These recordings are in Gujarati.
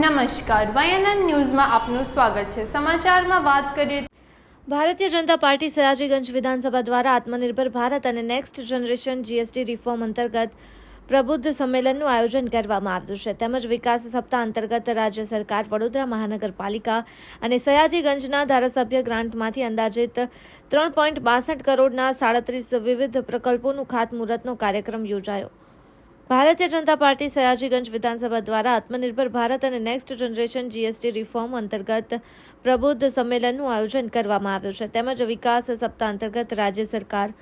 નમસ્કાર. વાયનન ન્યૂઝમાં આપનું સ્વાગત છે. સમાચારમાં વાત કરીએ ભારતીય જનતા પાર્ટી સયાજીગંજ વિધાનસભા દ્વારા આત્મનિર્ભર ભારત અને નેક્સ્ટ જનરેશન જીએસટી રિફોર્મ અંતર્ગત પ્રબુદ્ધ સંમેલનનું આયોજન કરવામાં આવ્યું છે. તેમજ વિકાસ સપ્તાહ અંતર્ગત રાજ્ય સરકાર, વડોદરા મહાનગરપાલિકા અને સયાજીગંજના ધારાસભ્ય ગ્રાન્ટમાંથી અંદાજિત ત્રણ પોઈન્ટ બાસઠ કરોડના સાડત્રીસ વિવિધ પ્રકલ્પોનું ખાતમુહૂર્તનો કાર્યક્રમ યોજાયો. ભારતીય જનતા પાર્ટી સયાજીગંજ વિધાનસભા દ્વારા આત્મનિર્ભર ભારત અને નેક્સ્ટ જનરેશન જીએસટી રિફોર્મ અંતર્ગત પ્રબુદ્ધ સંમેલનનું આયોજન કરવામાં આવ્યું છે. તેમજ વિકાસ સપ્તાહ અંતર્ગત રાજ્ય સરકાર,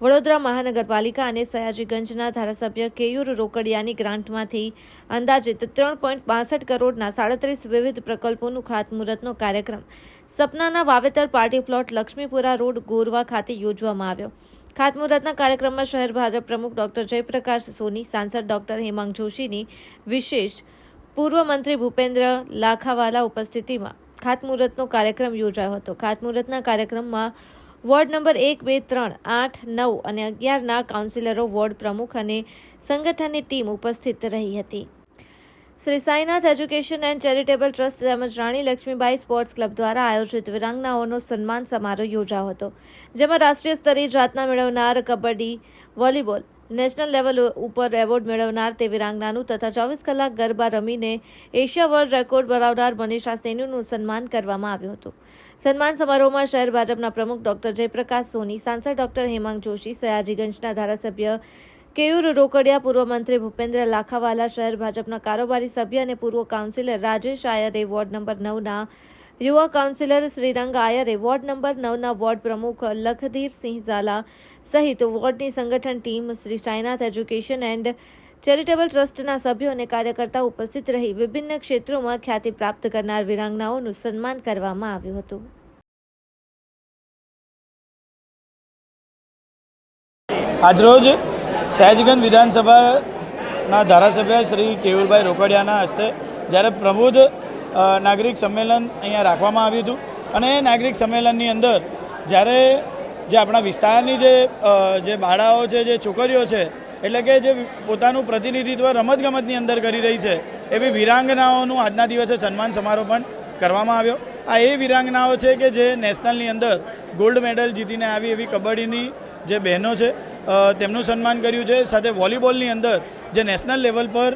વડોદરા મહાનગરપાલિકા અને સયાજીગંજના ધારાસભ્ય કેયુર રોકડિયાની ગ્રાન્ટમાંથી અંદાજિત ત્રણ પોઈન્ટ બાસઠ કરોડના સાડત્રીસ વિવિધ પ્રકલ્પોનું ખાતમુહૂર્તનો કાર્યક્રમ સપનાના વાવેતર party plot Laxmipura road Gorwa ખાતે યોજવામાં આવ્યો. ખાતમુહૂર્તના કાર્યક્રમમાં શહેર ભાજપ પ્રમુખ ડોક્ટર જયપ્રકાશ સોની, સાંસદ ડોક્ટર હેમાંગ જોશીની, વિશેષ પૂર્વ મંત્રી ભૂપેન્દ્ર લાખાવાલા ઉપસ્થિતિમાં ખાતમુહૂર્તનો કાર્યક્રમ યોજાયો હતો. ખાતમુહૂર્તના કાર્યક્રમમાં વોર્ડ નંબર એક, બે, ત્રણ, આઠ, નવ અને અગિયારના કાઉન્સિલરો, વોર્ડ પ્રમુખ અને સંગઠનની ટીમ ઉપસ્થિત રહી હતી. Shri Sainath education and charitable trust તેમજ રાણી લક્ષ્મીબાઈ સ્પોર્ટ્સ ક્લબ દ્વારા આયોજિત વિરાંગનાઓનો સન્માન સમારોહ યોજાયો હતો, જેમાં રાષ્ટ્રીય સ્તરે જાતના મેળવનાર કબડ્ડી, વોલીબોલ, નેશનલ લેવલ ઉપર એવોર્ડ મેળવનાર તે વિરાંગનાનું તથા ચોવીસ કલાક ગરબા રમીને એશિયા વર્લ્ડ રેકોર્ડ બનાવનાર મનીષા સેનુનું સન્માન કરવામાં આવ્યું હતું. સન્માન સમારોહમાં શહેર ભાજપના પ્રમુખ ડોક્ટર જયપ્રકાશ સોની, સાંસદ ડોક્ટર હેમાંગ જોશી, સયાજીગંજના ધારાસભ્ય કેયુર રોકડિયા પૂર્વ મંત્રી ભૂપેન્દ્ર લાખાવાલા શહેર ભાજપના કારોબારી સભ્ય અને પૂર્વ councillor Rajesh Ayre ward number નવના યુવા councillor Shrirang Ayre ward number નવના ward પ્રમુખ લખધીરસિંહ ઝાલા સહિત વોર્ડની સંગઠન team Shri Sainath education and charitable ટ્રસ્ટના સભ્યો અને કાર્યકર્તાઓ ઉપસ્થિત રહી વિભિન્ન ક્ષેત્રોમાં ખ્યાતિ પ્રાપ્ત કરનાર વિરાંગનાઓનું સન્માન કરવામાં આવ્યું હતું. આજરોજ સયાજગંજ વિધાનસભાના ધારાસભ્ય શ્રી કેયુરભાઈ રોકડિયાના હસ્તે જ્યારે પ્રબુદ્ધ નાગરિક સંમેલન અહીંયા રાખવામાં આવ્યું હતું અને એ નાગરિક સંમેલનની અંદર જ્યારે જે આપણા વિસ્તારની જે જે બાળાઓ છે, જે છોકરીઓ છે, એટલે કે જે પોતાનું પ્રતિનિધિત્વ રમતગમતની અંદર કરી રહી છે, એવી વિરાંગનાઓનું આજના દિવસે સન્માન સમારોહ પણ કરવામાં આવ્યો. આ એ વિરાંગનાઓ છે કે જે નેશનલની અંદર ગોલ્ડ મેડલ જીતીને આવી એવી કબડ્ડીની જે બહેનો છે તેમનું સન્માન કર્યું છે. સાથે વોલીબોલની અંદર જે નેશનલ લેવલ પર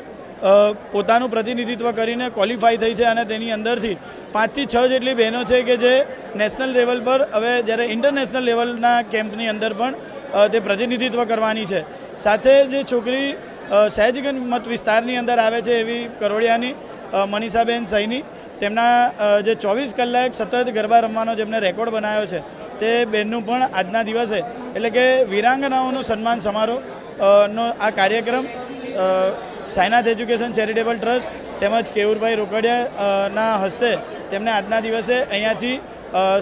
પોતાનું પ્રતિનિધિત્વ કરીને ક્વોલિફાય થઈ છે અને તેની અંદરથી પાંચથી છ જેટલી બહેનો છે કે જે નેશનલ લેવલ પર, હવે જ્યારે ઇન્ટરનેશનલ લેવલના કેમ્પની અંદર પણ તે પ્રતિનિધિત્વ કરવાની છે. સાથે જે છોકરી સહેજગંજ મત વિસ્તારની અંદર આવે છે એવી કરોડિયાની મનીષાબેન સૈની, તેમના જે ચોવીસ કલાક સતત ગરબા રમવાનો જેમને રેકોર્ડ બનાવ્યો છે તે બેનનું પણ આજના દિવસે, એટલે કે વિરાંગનાઓનો સન્માન સમારોહ નો આ કાર્યક્રમ સાયનાથ એજ્યુકેશન ચેરિટેબલ ટ્રસ્ટ તેમજ કેવુરભાઈ રોકડિયાના હસ્તે તેમને આજના દિવસે અહીંયાથી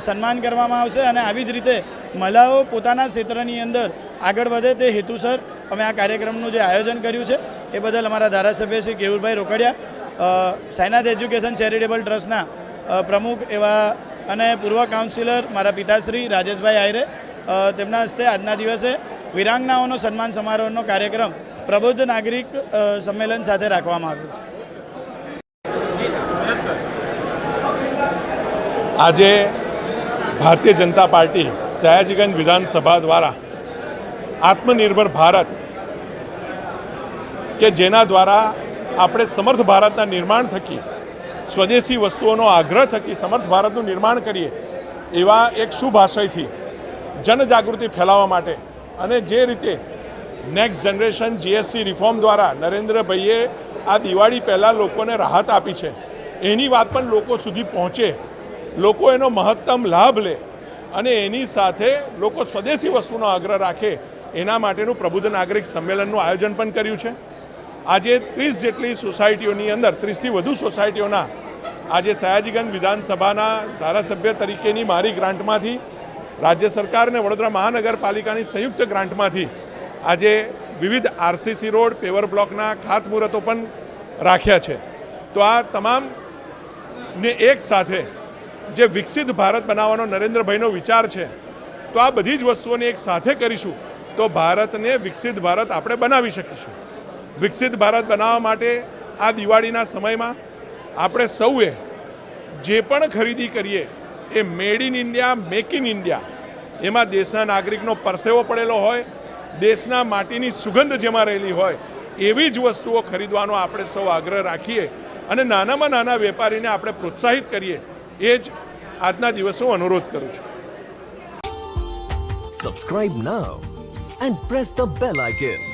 સન્માન કરવામાં આવશે અને આવી જ રીતે મહિલાઓ પોતાના ક્ષેત્રની અંદર આગળ વધે તે હેતુસર અમે આ કાર્યક્રમનું જે આયોજન કર્યું છે, એ બદલ અમારા ધારાસભ્ય શ્રી કેવુરભાઈ રોકડિયા સાયનાથ એજ્યુકેશન ચેરિટેબલ ટ્રસ્ટના પ્રમુખ એવા અને પૂર્વ કાઉન્સિલર મારા પિતાશ્રી રાજેશભાઈ આયરે તેમના હસ્તે આજના દિવસે વિરાંગનાઓનો સન્માન સમારોહનો કાર્યક્રમ પ્રબુદ્ધ નાગરિક સંમેલન સાથે રાખવામાં આવ્યો છે. આજે ભારતીય જનતા પાર્ટી સયાજીગંજ વિધાનસભા દ્વારા આત્મનિર્ભર ભારત કે જેના દ્વારા આપણે સમર્થ ભારતના નિર્માણ થકી સ્વદેશી વસ્તુઓનો આગ્રહ થકી સમર્થ ભારતનું નિર્માણ કરીએ, એવા એક શુભ આશયથી જનજાગૃતિ ફેલાવવા માટે અને જે રીતે નેક્સ્ટ જનરેશન જીએસટી રિફોર્મ દ્વારા નરેન્દ્રભાઈએ આ દિવાળી પહેલાં લોકોને રાહત આપી છે, એની વાત પણ લોકો સુધી પહોંચે, લોકો એનો મહત્તમ લાભ લે અને એની સાથે લોકો સ્વદેશી વસ્તુનો આગ્રહ રાખે, એના માટેનું પ્રબુદ્ધ નાગરિક સંમેલનનું આયોજન પણ કર્યું છે. આજે ત્રીસ જેટલી સોસાયટીઓની અંદર, ત્રીસથી વધુ સોસાયટીઓના, આજે સયાજીગંજ વિધાનસભાના ધારાસભ્ય તરીકેની મારી ગ્રાન્ટમાંથી, રાજ્ય સરકાર અને વડોદરા મહાનગરપાલિકાની સંયુક્ત ગ્રાન્ટમાંથી, આજે વિવિધ આરસીસી રોડ, પેવર બ્લોકના ખાતમુહૂર્તો પણ રાખ્યા છે. તો આ તમામને એક સાથે જે વિકસિત ભારત બનાવવાનો નરેન્દ્રભાઈનો વિચાર છે, તો આ બધી જ વસ્તુઓને એક સાથે કરીશું, તો ભારતને વિકસિત ભારત આપણે બનાવી શકીશું. વિકસિત ભારત બનાવવા માટે આ દિવાળીના સમયમાં આપણે સૌએ જે પણ ખરીદી કરીએ, એ made in India make in India એમાં દેશના નાગરિકનો પરસેવો પડેલો હોય, દેશના માટીની સુગંધ જેમાં રહેલી હોય, એવી જ વસ્તુઓ ખરીદવાનો આપણે સૌ આગ્રહ રાખીએ અને નાનામાં નાના વેપારીને આપણે પ્રોત્સાહિત કરીએ, એ જ આજના દિવસે હું અનુરોધ કરું છું subscribe now and press the bell icon.